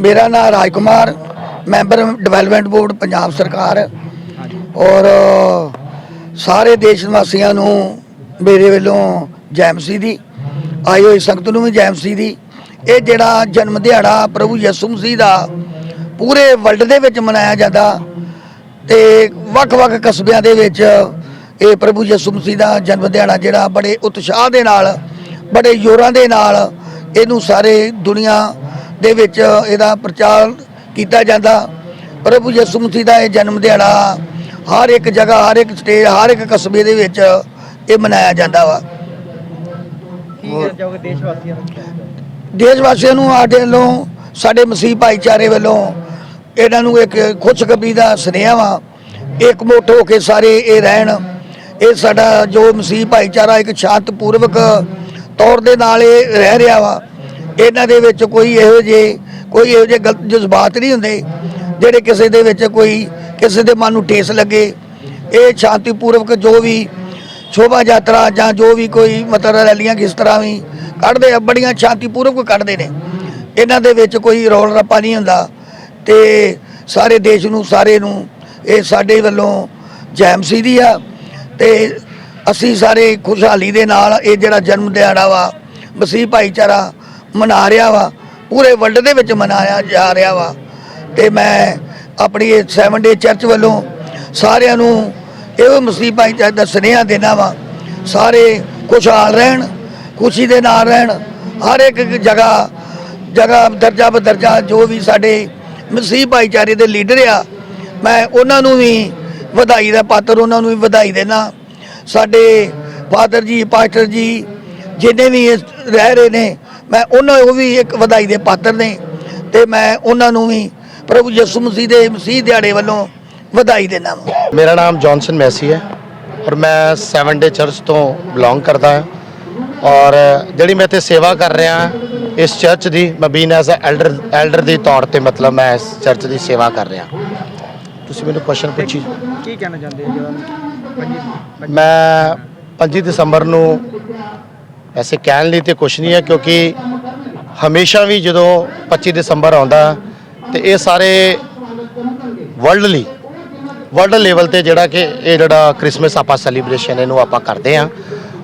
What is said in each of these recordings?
ਮੇਰਾ ਨਾਮ Rajkumar, member development board Punjab ਸਰਕਾਰ। ਔਰ, ਸਾਰੇ ਦੇਸ਼ ਨਿਵਾਸੀਆਂ ਨੂੰ ਮੇਰੇ ਵੱਲੋਂ ਜੈਮਸੀ ਦੀ, ਆਈ ਹੋਈ ਸੰਗਤ ਨੂੰ ਵੀ ਜੈਮਸੀ ਦੀ। ਇਹ ਜਿਹੜਾ ਜਨਮ ਦਿਹਾੜਾ ਪ੍ਰਭੂ ਯਿਸੂ ਮਸੀਹ ਦਾ ਪੂਰੇ ਵਰਲਡ ਦੇ ਵਿੱਚ ਮਨਾਇਆ ਜਾਂਦਾ ਤੇ ਵੱਖ-ਵੱਖ ਕਸਬਿਆਂ ਦੇ ਵਿੱਚ ਇਹ ਪ੍ਰਭੂ ਯਿਸੂ ਮਸੀਹ ਦਾ ਜਨਮ ਦਿਹਾੜਾ ਜਿਹੜਾ ਬੜੇ ਉਤਸ਼ਾਹ ਦੇ ਨਾਲ, ਬੜੇ ਜ਼ੋਰਾਂ ਦੇ ਨਾਲ ਇਹਨੂੰ ਸਾਰੇ ਦੁਨੀਆ ਦੇ ਵਿੱਚ ਇਹਦਾ ਪ੍ਰਚਾਰ ਕੀਤਾ ਜਾਂਦਾ। ਪ੍ਰਭੂ ਯਿਸੂ ਮਸੀਹ ਦਾ ਇਹ ਜਨਮ ਦਿਹਾੜਾ ਹਰ ਇੱਕ ਜਗ੍ਹਾ ਹਰ ਇੱਕ ਸਟੇਟ ਹਰ ਇੱਕ ਕਸਬੇ ਦੇ ਵਿੱਚ ਇਹ ਮਨਾਇਆ ਜਾਂਦਾ ਵਾ। ਕੀ ਕਹਿਣਾ ਚਾਹੋਗੇ ਦੇਸ਼ ਵਾਸੀਆਂ ਨੂੰ? ਦੇਸ਼ ਵਾਸੀਆਂ ਨੂੰ ਸਾਡੇ ਵੱਲੋਂ ਸਾਡੇ ਮਸੀਹ ਭਾਈਚਾਰੇ ਵੱਲੋਂ ਇਹਨਾਂ ਨੂੰ ਇੱਕ ਖੁਸ਼ਖਬਰੀ ਦਾ ਸੁਨੇਹਾ ਵਾ। ਇੱਕ ਮੁੱਠ ਹੋ ਕੇ ਸਾਰੇ ਇਹ ਰਹਿਣ। ਇਹ ਸਾਡਾ ਜੋ ਮਸੀਹ ਭਾਈਚਾਰਾ ਇੱਕ ਸ਼ਾਂਤਪੂਰਵਕ ਤੌਰ ਦੇ ਨਾਲ ਇਹ ਰਹਿ ਰਿਹਾ ਵਾ। ਇਹਨਾਂ ਦੇ ਵਿੱਚ ਕੋਈ ਇਹੋ ਜਿਹੇ, ਕੋਈ ਇਹੋ ਜਿਹੇ ਗਲਤ ਜਜ਼ਬਾਤ ਨਹੀਂ ਹੁੰਦੇ, ਜਿਹੜੇ ਕਿਸੇ ਦੇ ਵਿੱਚ ਕੋਈ, ਕਿਸੇ ਦੇ ਮਨ ਨੂੰ ਠੇਸ ਲੱਗੇ। ਇਹ ਸ਼ਾਂਤੀਪੂਰਵਕ ਜੋ ਵੀ ਸ਼ੋਭਾ ਯਾਤਰਾ ਜਾਂ ਜੋ ਵੀ ਕੋਈ ਮਤਲਬ ਰੈਲੀਆਂ ਕਿਸ ਤਰ੍ਹਾਂ ਵੀ ਕੱਢਦੇ ਆ, ਬੜੀਆਂ ਸ਼ਾਂਤੀਪੂਰਵਕ ਕੱਢਦੇ ਨੇ। ਇਹਨਾਂ ਦੇ ਵਿੱਚ ਕੋਈ ਰੌਲ ਰੱਪਾ ਨਹੀਂ ਹੁੰਦਾ ਤੇ ਸਾਰੇ ਦੇਸ਼ ਨੂੰ, ਸਾਰੇ ਨੂੰ ਇਹ ਸਾਡੇ ਵੱਲੋਂ ਜੈਮਸੀ ਦੀ ਆ ਤੇ ਅਸੀਂ ਸਾਰੇ ਖੁਸ਼ਹਾਲੀ ਦੇ ਨਾਲ ਇਹ ਜਿਹੜਾ ਜਨਮ ਦਿਹਾੜਾ ਵਾ, ਮਸੀਹ ਭਾਈਚਾਰਾ ਮਨਾ ਰਿਹਾ ਵਾ, ਪੂਰੇ ਵਰਲਡ ਦੇ ਵਿੱਚ ਮਨਾਇਆ ਜਾ ਰਿਹਾ ਵਾ। ਤੇ ਮੈਂ ਆਪਣੀ ਇਹ 7 ਡੇ ਚਰਚ ਵੱਲੋਂ ਸਾਰਿਆਂ ਨੂੰ ਇਹੋ ਮਸੀਹ ਭਾਈਚਾਰੇ ਦਾ ਸੁਨੇਹਾ ਦੇਣਾ ਵਾ, ਸਾਰੇ ਖੁਸ਼ਹਾਲ ਰਹਿਣ, ਖੁਸ਼ੀ ਦੇ ਨਾਲ ਰਹਿਣ, ਹਰ ਇੱਕ ਜਗ੍ਹਾ ਜਗ੍ਹਾ, ਦਰਜਾ ਬਦਰਜਾ ਜੋ ਵੀ ਸਾਡੇ ਮਸੀਹ ਭਾਈਚਾਰੇ ਦੇ ਲੀਡਰ ਆ, ਮੈਂ ਉਹਨਾਂ ਨੂੰ ਵੀ ਵਧਾਈ ਦਾ ਪਾਤਰ, ਉਹਨਾਂ ਨੂੰ ਵੀ ਵਧਾਈ ਦੇਣਾ ਸਾਡੇ ਫਾਦਰ ਜੀ, ਪਾਸਟਰ ਜੀ, ਜਿੰਨੇ ਵੀ ਇਸ ਰਹਿ ਰਹੇ ਨੇ ਮੈਂ ਉਹਨਾਂ ਉਹ ਵੀ ਇੱਕ ਵਧਾਈ ਦੇ ਪਾਤਰ ਨੇ ਤੇ ਮੈਂ ਉਹਨਾਂ ਨੂੰ ਵੀ ਪ੍ਰਭੂ ਯਿਸੂ ਮਸੀਹ ਦੇ ਮਸੀਹ ਦਿਹਾੜੇ ਵੱਲੋਂ ਵਧਾਈ ਦੇਣਾ ਮੇਰਾ ਨਾਮ ਜੌਨਸਨ ਮੈਸੀ ਹੈ ਔਰ ਮੈਂ 7 ਡੇ ਚਰਚ ਤੋਂ ਬਿਲੋਂਗ ਕਰਦਾ ਹਾਂ। ਔਰ ਜਿਹੜੀ ਮੈਂ ਇੱਥੇ ਸੇਵਾ ਕਰ ਰਿਹਾ ਹਾਂ, ਇਸ ਚਰਚ ਦੀ ਮੈਂ been as a elder elder ਦੇ ਤੌਰ ਤੇ ਮਤਲਬ ਮੈਂ ਇਸ ਚਰਚ ਦੀ ਸੇਵਾ ਕਰ ਰਿਹਾ। ਤੁਸੀਂ ਮੈਨੂੰ ਕੁਐਸਚਨ ਪੁੱਛੀ। ਕੀ ਕਹਿਣਾ ਚਾਹੁੰਦੇ ਹੋ ਮੈਂ 25 ਦਸੰਬਰ ਨੂੰ ਐਸੇ ਕਹਿਣ ਲਈ ਤੇ ਕੁਛ ਨਹੀਂ ਹੈ, ਕਿਉਂਕਿ ਹਮੇਸ਼ਾ ਵੀ ਜਦੋਂ 25 ਦਸੰਬਰ ਆਉਂਦਾ ਤੇ ਇਹ ਸਾਰੇ ਵਰਲਡ ਲਈ ਵਰਲਡ ਲੈਵਲ ਤੇ ਜਿਹੜਾ ਕਿ ਇਹ ਜਿਹੜਾ ਕ੍ਰਿਸਮਸ ਆਪਾਂ ਸੈਲੀਬ੍ਰੇਸ਼ਨ ਇਹਨੂੰ ਆਪਾਂ ਕਰਦੇ ਆ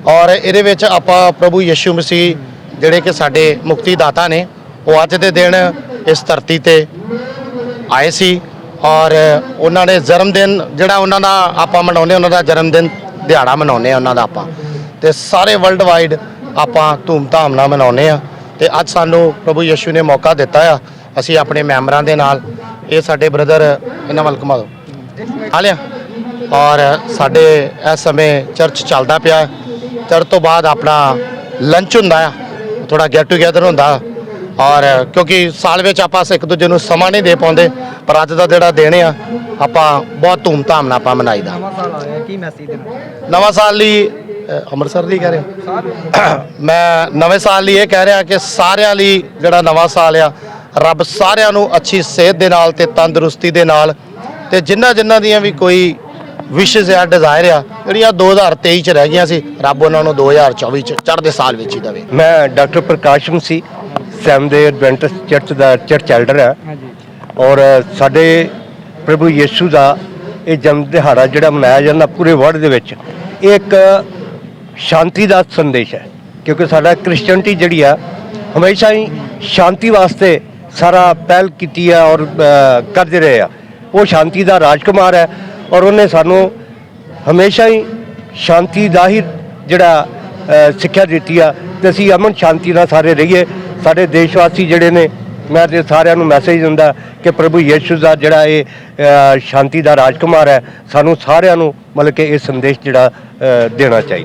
ਔਰ ਇਹਦੇ ਵਿੱਚ ਆਪਾਂ ਪ੍ਰਭੂ ਯਿਸੂ ਮਸੀਹ ਜਿਹੜੇ ਕਿ ਸਾਡੇ ਮੁਕਤੀ ਦਾਤਾ ਨੇ, ਉਹ ਅੱਜ ਦੇ ਦਿਨ ਇਸ ਧਰਤੀ ਤੇ ਆਏ ਸੀ। ਔਰ ਉਹਨਾਂ ਨੇ ਜਨਮ ਦਿਨ ਜਿਹੜਾ ਉਹਨਾਂ ਦਾ ਆਪਾਂ ਮਨਾਉਂਦੇ ਉਹਨਾਂ ਦਾ ਜਨਮ ਦਿਨ ਦਿਹਾੜਾ ਮਨਾਉਂਦੇ ਆ ਉਹਨਾਂ ਦਾ ਆਪਾਂ। ਤੇ ਸਾਰੇ ਵਰਲਡ ਵਾਈਡ ਆਪਾਂ ਧੂਮਧਾਮ ਨਾਲ ਮਨਾਉਂਦੇ ਆ ਤੇ ਅੱਜ ਸਾਨੂੰ ਪ੍ਰਭੂ ਯਿਸੂ ਨੇ ਮੌਕਾ ਦਿੱਤਾ ਆ। ਅਸੀਂ ਆਪਣੇ ਮੈਂਬਰਾਂ ਦੇ ਨਾਲ ਇਹ ਸਾਡੇ ਬ੍ਰਦਰ ਇਹਨਾਂ ਵੱਲ ਘੁਮਾ ਦਿਓ। ਆ ਲਿਆ। ਔਰ ਸਾਡੇ ਇਸ ਸਮੇਂ ਚਰਚ ਚੱਲਦਾ ਪਿਆ। ਚਰਚ ਤੋਂ ਬਾਅਦ ਆਪਣਾ ਲੰਚ ਹੁੰਦਾ ਆ। ਥੋੜਾ ਗੈਟ ਟੂਗੇਦਰ ਹੁੰਦਾ। ਔਰ ਕਿਉਂਕਿ ਸਾਲ ਵਿੱਚ ਆਪਾਂ ਇੱਕ ਦੂਜੇ ਨੂੰ ਸਮਾਂ ਨਹੀਂ ਦੇ ਪਾਉਂਦੇ ਪਰ ਅੱਜ ਦਾ ਜਿਹੜਾ ਦਿਨ ਆ ਆਪਾਂ ਬਹੁਤ ਧੂਮਧਾਮ ਨਾਲ ਆਪਾਂ ਮਨਾਈਦਾ। ਨਵਾਂ ਸਾਲ ਆਇਆ ਕੀ ਮੈਸੇਜ ਦੇਣਾ ਨਵਾਂ ਸਾਲ ਲਈ ਅੰਮ੍ਰਿਤਸਰ ਲਈ ਕਹਿ ਰਹੇ। ਮੈਂ ਨਵੇਂ ਸਾਲ ਲਈ ਇਹ ਕਹਿ ਰਿਹਾ ਕਿ ਸਾਰਿਆਂ ਲਈ ਜਿਹੜਾ ਨਵਾਂ ਸਾਲ ਆ ਰੱਬ ਸਾਰਿਆਂ ਨੂੰ ਅੱਛੀ ਸਿਹਤ ਦੇ ਨਾਲ ਤੇ ਤੰਦਰੁਸਤੀ ਦੇ ਨਾਲ ਤੇ ਜਿਨ੍ਹਾਂ ਜਿਨ੍ਹਾਂ ਦੀਆਂ ਵੀ ਕੋਈ ਵਿਸ਼ੇਸ ਆ ਡਿਜ਼ਾਇਰ ਆ ਜਿਹੜੀਆਂ 2023 ਚ ਰਹਿ ਗਈਆਂ ਸੀ ਰੱਬ ਉਹਨਾਂ ਨੂੰ 2024 ਚ ਚੜ੍ਹਦੇ ਸਾਲ ਵਿੱਚ ਹੀ ਦੇਵੇ। ਮੈਂ doctor Prakash Masih seventh day Adventist church ਦਾ ਚਰਚ ਐਲਡਰ ਹਾਂਜੀ। ਔਰ ਸਾਡੇ ਪ੍ਰਭੂ ਯਿਸੂ ਦਾ ਇਹ ਜਨਮ ਦਿਹਾੜਾ ਜਿਹੜਾ ਮਨਾਇਆ ਜਾਂਦਾ ਪੂਰੇ ਵਰਲਡ ਦੇ ਵਿੱਚ ਇਹ ਇੱਕ ਸ਼ਾਂਤੀ ਦਾ ਸੰਦੇਸ਼ ਹੈ, ਕਿਉਂਕਿ ਸਾਡਾ ਕ੍ਰਿਸਚੀਅਨਟੀ ਜਿਹੜੀ ਆ, ਹਮੇਸ਼ਾ ਹੀ ਸ਼ਾਂਤੀ ਵਾਸਤੇ ਸਾਰਾ ਪਹਿਲ ਕੀਤੀ ਆ ਔਰ ਕਰਦੇ ਰਹੇ ਆ। ਉਹ ਸ਼ਾਂਤੀ ਦਾ ਰਾਜਕੁਮਾਰ ਹੈ ਔਰ ਉਹਨੇ ਸਾਨੂੰ ਹਮੇਸ਼ਾ ਹੀ ਸ਼ਾਂਤੀ ਦਾ ਹੀ ਜਿਹੜਾ ਸਿੱਖਿਆ ਦਿੱਤੀ ਆ ਤੇ ਅਸੀਂ ਅਮਨ ਸ਼ਾਂਤੀ ਨਾਲ ਸਾਰੇ ਰਹੀਏ। ਸਾਡੇ ਦੇਸ਼ ਵਾਸੀ ਜਿਹੜੇ ਨੇ, ਮੈਂ ਤੇ ਸਾਰਿਆਂ ਨੂੰ ਮੈਸੇਜ ਦਿੰਦਾ ਕਿ ਪ੍ਰਭੂ ਯਿਸੂ ਦਾ ਜਿਹੜਾ ਇਹ ਸ਼ਾਂਤੀ ਦਾ ਰਾਜਕੁਮਾਰ ਹੈ, ਸਾਨੂੰ ਸਾਰਿਆਂ ਨੂੰ ਮਤਲਬ ਕਿ ਇਹ ਸੰਦੇਸ਼ ਜਿਹੜਾ ਦੇਣਾ ਚਾਹੀਦਾ।